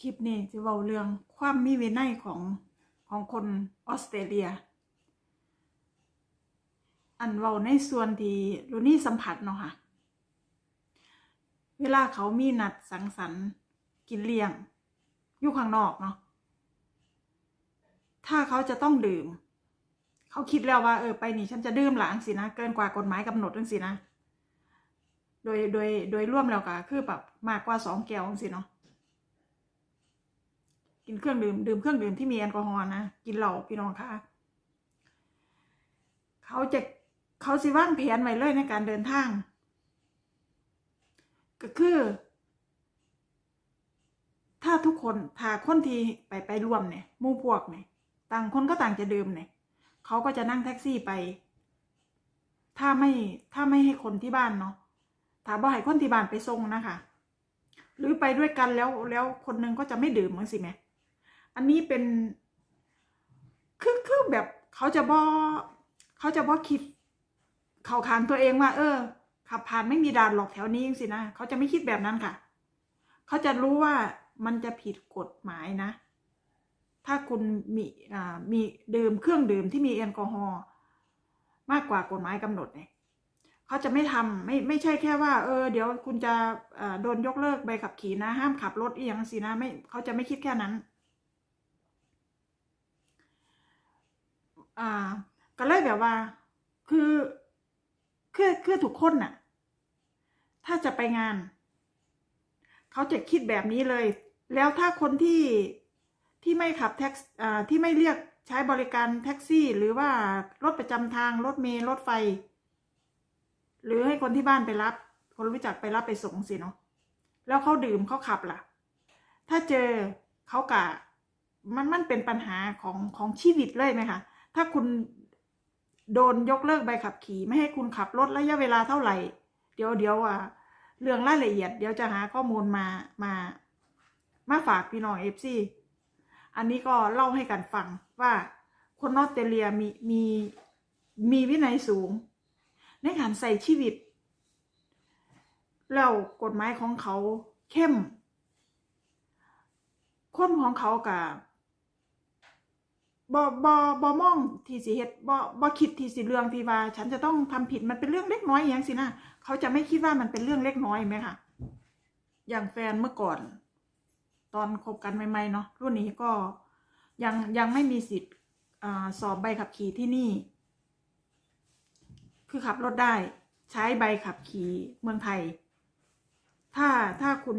คลิปนี้จะเว้าเรื่องความมีวินัยของของคนออสเตรเลีย อันเว้าในส่วนที่รุนี่สัมผัสเนาะค่ะ เวลาเขามีนัดสังสรรค์กินเลี้ยง อยู่ข้างนอกเนาะ ถ้าเขาจะต้องดื่ม เขาคิดแล้วว่าเออไปนี่ฉันจะดื่มหลังสินะ เกินกว่ากฎหมายกำหนดจังสินะ โดยโดยโดยร่วมแล้วก็คือแบบมากกว่าสองแก้วจังสิเนาะ กินเครื่องดื่มดื่มเครื่องดื่มที่มีแอลกอฮอล์นะกินเหล้าพี่น้องค่ะเขาจะเขาสิว่างแผนไว้เลยในการเดินทาง ก็คือ ถ้าทุกคนถ้าคนที่ไปไปร่วมเนี่ยมู่พวกเนี่ยต่างคนก็ต่างจะดื่มเนี่ยเขาก็จะนั่งแท็กซี่ไป ถ้าไม่ถ้าไม่ให้คนที่บ้านเนาะถ้าบ่ให้คนที่บ้านไปส่งนะคะหรือไปด้วยกันแล้วแล้วคนหนึงก็จะไม่ดื่มมั้งสิแม่ อันนี้เป็น คือคือแบบเขาจะบ่เขาจะบ่คิด เขาขานตัวเองว่า เออ ขับผ่านไม่มีด่านหรอกแถวนี้สินะเขาจะไม่คิดแบบนั้นค่ะ เขาจะรู้ว่ามันจะผิดกฎหมายนะ ถ้าคุณมีอ่ามีดื่มเครื่องดื่มที่มีแอลกอฮอล์มากกว่ากฎหมายกำหนดเนี่ยเขาจะไม่ทำไม่ไม่ใช่แค่ว่า เออ เดี๋ยวคุณจะอ่าโดนยกเลิกใบขับขี่นะ ห้ามขับรถอีกอย่างสินะไม่เขาจะไม่คิดแค่นั้น อ่า ก็เลยแบบว่า คือคือคือทุกคนน่ะ ถ้าจะไปงาน เขาจะคิดแบบนี้เลย แล้วถ้าคนที่ที่ไม่ขับแท็กซ์อ่าที่ไม่เรียกใช้บริการแท็กซี่ หรือว่ารถประจำทางรถเมล์รถไฟ หรือให้คนที่บ้านไปรับ คนรู้จักไปรับไปส่งสิเนาะแล้วเขาดื่มเขาขับล่ะ ถ้าเจอเขากะมันมันเป็นปัญหาของของชีวิตเลยไหมคะ ถ้าคุณโดนยกเลิกใบขับขี่ ไม่ให้คุณขับรถระยะเวลาเท่าไหร่ เดี๋ยวเดี๋ยวอะเรื่องรายละเอียด เดี๋ยวจะหาข้อมูลมามามาฝากพี่น้องเอฟซีอันนี้ก็เล่าให้กันฟังว่าคนออสเตรเลียมีมีมีวินัยสูง ในการใส่ชีวิต แล้วกฎหมายของเขาเข้มคนของเขากับ บอบอบอมองที่สิเฮ็ดบอบอคิดที่สิเรื่องที่ว่า ฉันจะต้องทำผิดมันเป็นเรื่องเล็กน้อยอย่างสินะเขาจะไม่คิดว่ามันเป็นเรื่องเล็กน้อยไหมคะอย่างแฟนเมื่อก่อน ตอนคบกันใหม่ๆเนาะรุ่นนี้ก็ยังยังไม่มีสิทธิ์สอบใบขับขี่ที่นี่ คือขับรถได้ใช้ใบขับขี่เมืองไทย ถ้าถ้าคุณ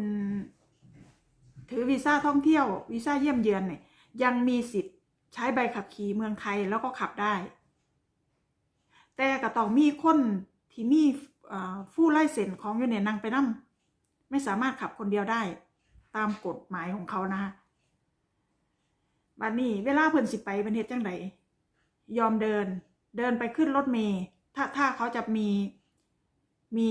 ถือวีซ่าท่องเที่ยววีซ่าเยี่ยมเยือนเนี่ยยังมีสิทธิ์ ใช้ใบขับขี่เมืองไทยแล้วก็ขับได้ แต่ก็ต้องมีคนที่มีฟู่ไล่เซ็นของอยู่เนี่ยนั่งไปนั่ไม่สามารถขับคนเดียวได้ ตามกฎหมายของเขานะคะบัดนี้เวลาเพิ่นสิไปเป็นเฮ็ดจังไดยอมเดิน เดินไปขึ้นรถเมล์ถ้าถ้าเขาจะมีมี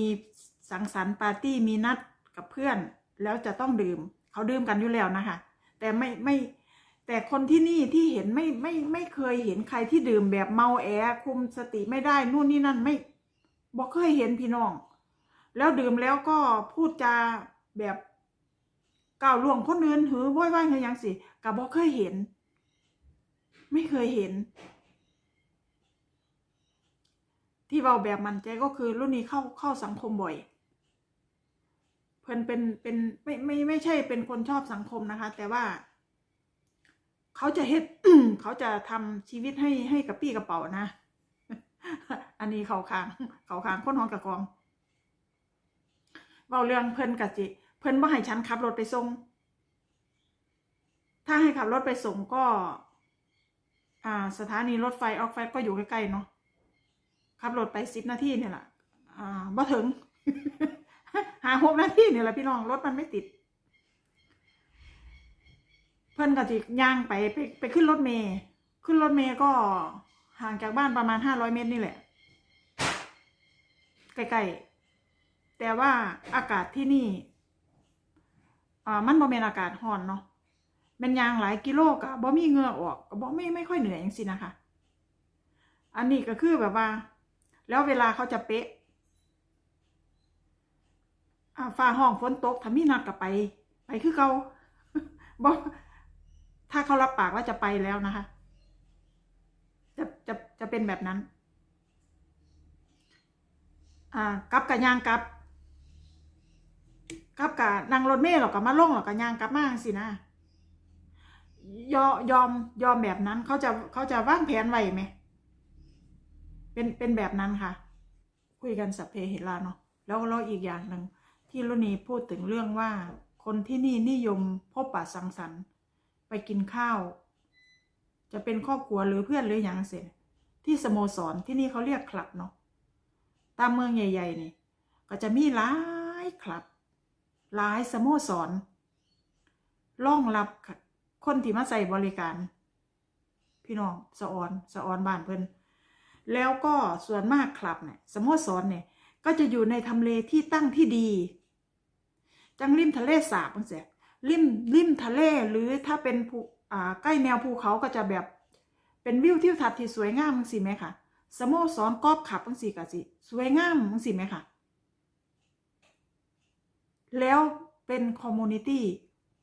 สังสรรค์ปาร์ตี้มีนัดกับเพื่อน แล้วจะต้องดื่ม เขาดื่มกันอยู่แล้วนะคะ แต่ไม่ไม่ แต่คนที่นี่ที่เห็นไม่ไม่ไม่เคยเห็นใครที่ดื่มแบบเมาแอคุมสติไม่ได้นู่นนี่นั่นไม่บอกเคยเห็นพี่น้อง แล้วดื่มแล้วก็พูดจาแบบก้าวล่วงคนอื่นหือว้อยว้ายเฮยยังสิกับบอกเคยเห็น ไม่เคยเห็น ที่เราแบบมันใจก็คือรุ่นนี้เข้าเข้าสังคมบ่อยเพิ่นเป็นเป็นไม่ไม่ไม่ใช่เป็นคนชอบสังคมนะคะ แต่ว่า เขาจะเฮ็ดเขาจะทำชีวิตให้ให้กับปี้กระเป๋านะ อันนี้เขาคาง เขาคางคนห้องกับกองเบาเรื่องเพิ่นกะจิ เพิ่นบ่ให้ฉันขับรถไปส่ง ถ้าให้ขับรถไปส่งก็ อ่า สถานีรถไฟออกไฟก็อยู่ใกล้ๆเนาะขับรถไปสิบนาทีเนี่ยแหละอ่าบ่ถึงหาหกนาทีเนี่ยแหละพี่น้องรถมันไม่ติด เพิ่อนก็จิย่างไปไปไปขึ้นรถเมย์ขึ้นรถเมย์ก็ห่างจากบ้านประมาณห้าร้อยเมตรนี่แหละใกล้ๆแต่ว่าอากาศที่นี่อ่ามันบ่เป็นอากาศร้อนเนาะเป็นยางหลายกิโลกะบ่มีเงื่อออกก็บ่ไม่ไม่ค่อยเหนื่อยอย่างสินะคะ อันนี้ก็คือแบบว่า แล้วเวลาเขาจะเป๊ะอ่าฟ้าห้องฝนตกถ้ามีนัดก็ไป ไปคือเขาบอก ถ้าเขารับปากว่าจะไปแล้วนะคะ จะจะจะเป็นแบบนั้น อ่ากับกับยางกับกับกับนั่งรถเมล์หรอกกับมาลงหรอกกับยางกับมาสินะยอยอมยอมแบบนั้นเขาจะเขาจะว่างแผนไว้ไหมเป็นเป็นแบบนั้นค่ะ คุยกันสัพเพเหระเนาะแล้วแล้วอีกอย่างหนึ่งที่รุนีพูดถึงเรื่องว่าคนที่นี่นิยมพบปะสังสรรค์ ไปกินข้าว จะเป็นครอบครัวหรือเพื่อนหรืออย่างเสร็จที่สโมสรที่นี่เขาเรียกคลับเนาะตามเมืองใหญ่ๆนี่ก็จะมีหลายคลับหลายสโมสรรองรับคนที่มาใส่บริการ พี่น้องสะออนสะออนบ้านเพิ่นแล้วก็ส่วนมากคลับเนี่ยสโมสรเนี่ยก็จะอยู่ในทำเลที่ตั้งที่ดี จังริมทะเลสาบจังเสีย ริมริมทะเลหรือถ้าเป็นภูอ่าใกล้แนวภูเขาก็จะแบบ เป็นวิวทิวทัศน์ที่สวยงามจังสิไหมค่ะสโมสรกอล์ฟขับจังสิกะสิสวยงามจังสิไหมค่ะ แล้วเป็นคอมมูนิตี้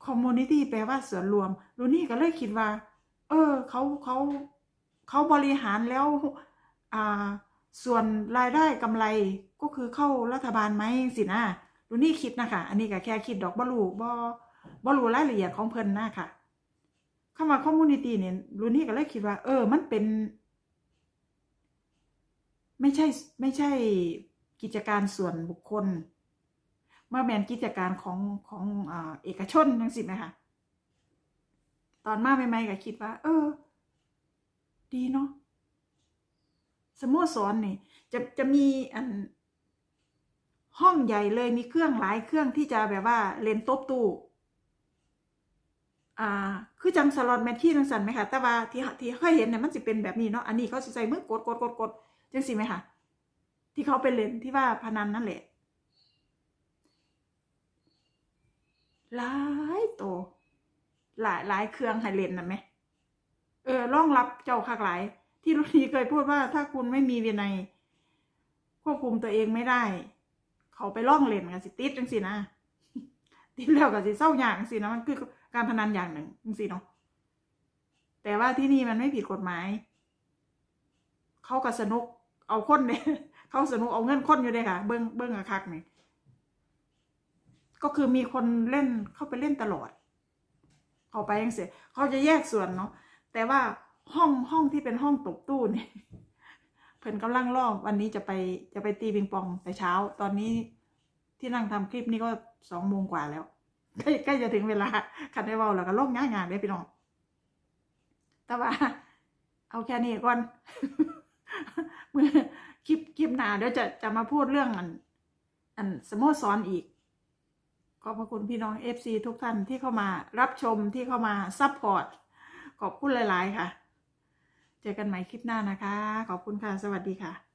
คอมมูนิตี้แปลว่าส่วนรวมรูนี่ก็เลยคิดว่า เออเขาเขาเขาบริหารแล้วอ่าส่วนรายได้กำไรก็คือเข้ารัฐบาลไหมสินะรูนี่คิดนะคะ อันนี้ก็แค่คิดดอกบลูบ่ บ่รู้รายละเอียดของเพิ่นนะค่ะคำว่าคอมมูนิตี้เนี่ยรูนี่ก็เลยคิดว่า เออ มันเป็น ไม่ใช่ ไม่ใช่กิจการส่วนบุคคลมาแมนกิจการของของเอกชนจังสิไหมคะตอนมาใหม่ๆก็คิดว่า เออ ดีเนาะสโมสรนี่จะจะมีอันห้องใหญ่เลยมีเครื่องหลายเครื่องที่จะแบบว่าเลนโต๊ะตู้ อ่าคือจังสล็อตแมชชีนจังสันไหมคะแต่ว่าที่ที่เคยเห็นเนี่ยมันสิเป็นแบบนี้เนาะอันนี้เขาใส่มือกดกดกดกดจังสิไหมคะที่เขาไปเล่นที่ว่าพนันนั่นแหละหลายโตวหลายหลายเครื่องให้เล่นนะไหมเออร่องรับเจ้าคักหลาย ที่รุ่นนี้เคยพูดว่าถ้าคุณไม่มีวินัยควบคุมตัวเองไม่ได้ เขาไปล่องเล่นกันสิติดจังสินะติดแล้วก็สิเศร้าอย่างสินะมันคือ การพนันอย่างหนึ่งจังสิเนาะแต่ว่าที่นี่มันไม่ผิดกฎหมาย เขาก็สนุกเอาคนเนี่ยเขาสนุกเอาเงินคนอยู่เลยค่ะ เบิ้งเบิ้งอะคักนี่ก็คือมีคนเล่นเข้าไปเล่นตลอด เขาไปยังเสียเขาจะแยกส่วนเนาะแต่ว่าห้องห้องที่เป็นห้องตบตู้เนี่ยเพิ่นกำลังล่อวันนี้จะไปจะไปตีปิงปองแต่เช้า ตอนนี้ที่นั่งทำคลิปนี้ก็สองโมงกว่าแล้ว ใกล้ใกล้จะถึงเวลาคันได้เบาแล้วก็ล่องง่ายงานได้พี่น้อง แต่ว่า เอาแค่นี้ก่อนเมื่อคลิปคลิปหน้าเดี๋ยวจะจะมาพูดเรื่องอัน อันสโมสรอีก ขอบพระคุณพี่น้องเอฟซีทุกท่านที่เข้ามารับชมที่เข้ามาซัพพอร์ต ขอบคุณหลาย ๆ ค่ะ เจอกันใหม่คลิปหน้านะคะ ขอบคุณค่ะ สวัสดีค่ะ